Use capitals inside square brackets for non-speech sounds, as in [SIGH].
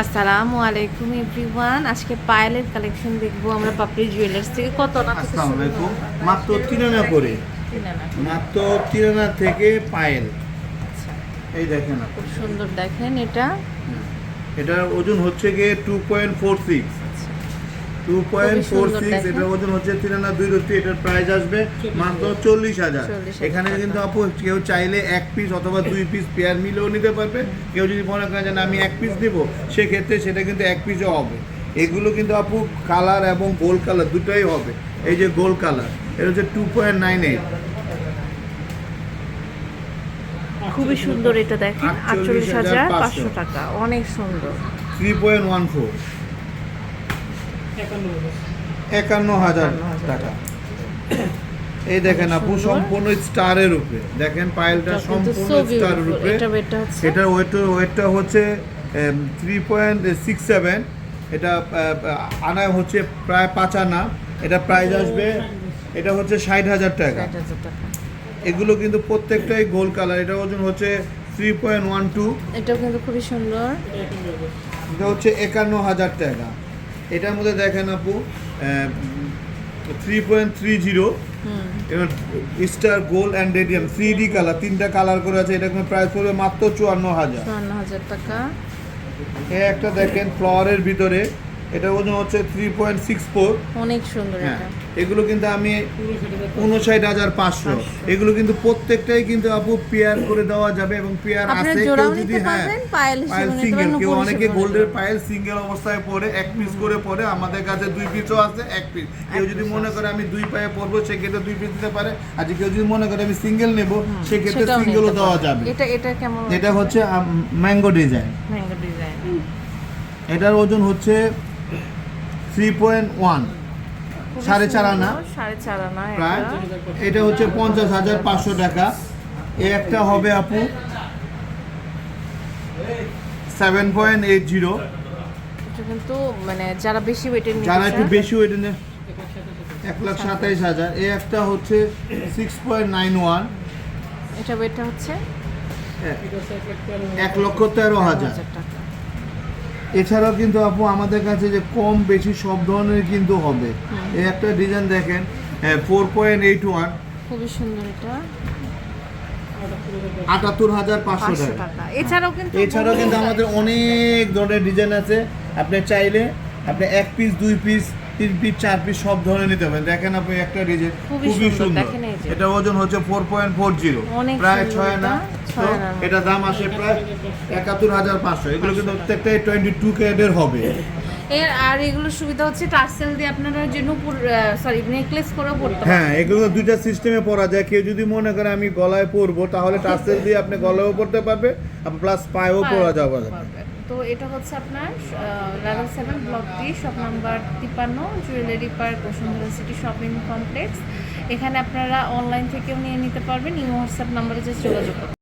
আসসালামু আলাইকুম এভরিওয়ান আজকে পায়েলের কালেকশন দেখব আমরা পাপড়ি জুয়েলার্স থেকে। কত না আসসালামু আলাইকুম? মাত্র তিরানা করে। মাত্র তিরানা থেকে পায়েল। আচ্ছা, এই দেখেন। খুব সুন্দর দেখেন এটা। এটার ওজন হচ্ছে গিয়ে two point four six two point four six এটার ওজন হচ্ছে তিরানা দুই রুটি এটার প্রাইস আসবে মাত্র চল্লিশ হাজার। এখানে কিন্তু আপু কেউ চাইলে এক পিস অথবা দুই পিস পেয়ার মিলেও নিতে পারবে। কেউ যদি মনে করেন যে আমি এক পিস দেবো সেক্ষেত্রে সেটা কিন্তু এক পিসও হবে। এগুলো কিন্তু আপু কালার এবং গোল কালার দুটোই হবে। এই যে গোল কালার এটা হচ্ছে টু পয়েন্ট নাইন এইট খুবই সুন্দর এটা দেখেন আটচল্লিশ হাজার পাঁচশো। টাকা অনেক সুন্দর। থ্রি পয়েন্ট ওয়ান ফোর একান্ন হাজার 51,000 টাকা। এই দেখেন আপু। সম্পূর্ণ স্টারের উপরে দেখেন পায়েলটা সম্পূর্ণ স্টারের উপরে এটা এটা এটার ওয়েট ওয়েটটা হচ্ছে থ্রি পয়েন্ট সিক্স সেভেন এটা আহ, আনা হচ্ছে প্রায় পাঁচ আনা এটা প্রাইস আসবে এটা হচ্ছে ষাট হাজার টাকা। এগুলো কিন্তু প্রত্যেকটাই গোল কালার এটা ওজন হচ্ছে থ্রি পয়েন্ট ওয়ান টু এটাও কিন্তু খুবই সুন্দর। এটা হচ্ছে একান্ন হাজার টাকা। এটার মধ্যে দেখেন আপু থ্রি পয়েন্ট থ্রি জিরো হুম। এবার star gold and radium three D colour তিনটা কালার করে আছে এটা প্রাইস পড়বে মাত্র চুয়ান্ন হাজার। চুয়ান্ন হাজার টাকা। এ একটা দেখেন ফ্লাওয়ারের ভিতরে এটা ওজন হচ্ছে থ্রি পয়েন্ট সিক্স ফোর অনেক সুন্দর হ্যাঁ এটা। এগুলো কিন্তু আমি উনষাট হাজার পাঁচশো। এগুলো কিন্তু প্রত্যেকটাই কিন্তু আপু পেয়ার করে দেওয়া যাবে এবং পেয়ার আছে কেউ যদি নিতে হ্যাঁ পায়েল সিঙ্গেল কেউ অনেকে গোল্ডের। পায়েল সিঙ্গেল অবস্থায় পরে এক পিস করে পরে আমাদের কাছে দুই পিসও আছে এক পিস কেউ যদি মনে করে আমি দুই পায়ে পরবো সেক্ষেত্রে দুই পিস দিতে পারে। আর কেউ যদি মনে করে আমি সিঙ্গেল নেব সেক্ষেত্রে সিঙ্গেলও দেওয়া যাবে। এটা এটা কেমন এটা হচ্ছে? ম্যাঙ্গো ডিজাইন ম্যাঙ্গো ডিজাইন এটার ওজন হচ্ছে থ্রি পয়েন্ট ওয়ান সাড়ে চার আনা। সাড়ে চার আনা প্রায় এটা হচ্ছে পঞ্চাশ হাজার পাঁচশো টাকা। এ একটা হবে আপু সেভেন পয়েন্ট এইট জিরো কিন্তু মানে যারা বেশি ওয়েটের যারা একটু বেশি ওয়েট নেয় এক লাখ সাতাইশ হাজার। এ একটা হচ্ছে সিক্স পয়েন্ট নাইন ওয়ান এটা ওয়েটটা হচ্ছে? এক লক্ষ তেরো হাজার। এছাড়াও কিন্তু আপু আমাদের কাছে যে কম বেশি সব ধরনের কিন্তু হবে। এই একটা ডিজাইন দেখেন ফোর পয়েন্ট এইট ওয়ান খুবই সুন্দর এটা। আটাত্তর হাজার পাঁচশো টাকা। এছাড়াও কিন্তু এছাড়াও কিন্তু আমাদের অনেক ধরনের ডিজাইন আছে। আপনি চাইলে আপনি এক পিস দুই পিস তিন পিস চার পিস সব ধরনের নিতে পারেন। দেখেন আপনি একটা ডিজাইন খুবই সুন্দর। এটা ওজন হচ্ছে ফোর পয়েন্ট ফোর জিরো প্রায় ছয় না তো এটা দাম আসে প্রায় একাত্তর হাজার পাঁচশো। এগুলো কিন্তু প্রত্যেকটাই টোয়েন্টি টু ক্যারেটের হবে। এর আর এগুলোর সুবিধা হচ্ছে টার্সেল দিয়ে আপনারা যে নুপুর সরি নেকলেস করেও পড়তে হ্যাঁ এগুলো দুইটা সিস্টেমে পরা যায়। কেউ যদি মনে করে আমি গলায় পরবো তাহলে [LAUGHS] টার্সেল দিয়ে আপনি গলায়ও পরতে পারবে আর প্লাস পায়েও পরা যাবে। তো এটা হচ্ছে আপনার level seven block D shop number তিপ্পান্ন jewellery park Bashundhara city shopping complex এখানে আপনারা অনলাইন থেকেও নিয়ে নিতে পারবেন ইমো হোয়াটসঅ্যাপ নাম্বারে যে যোগাযোগ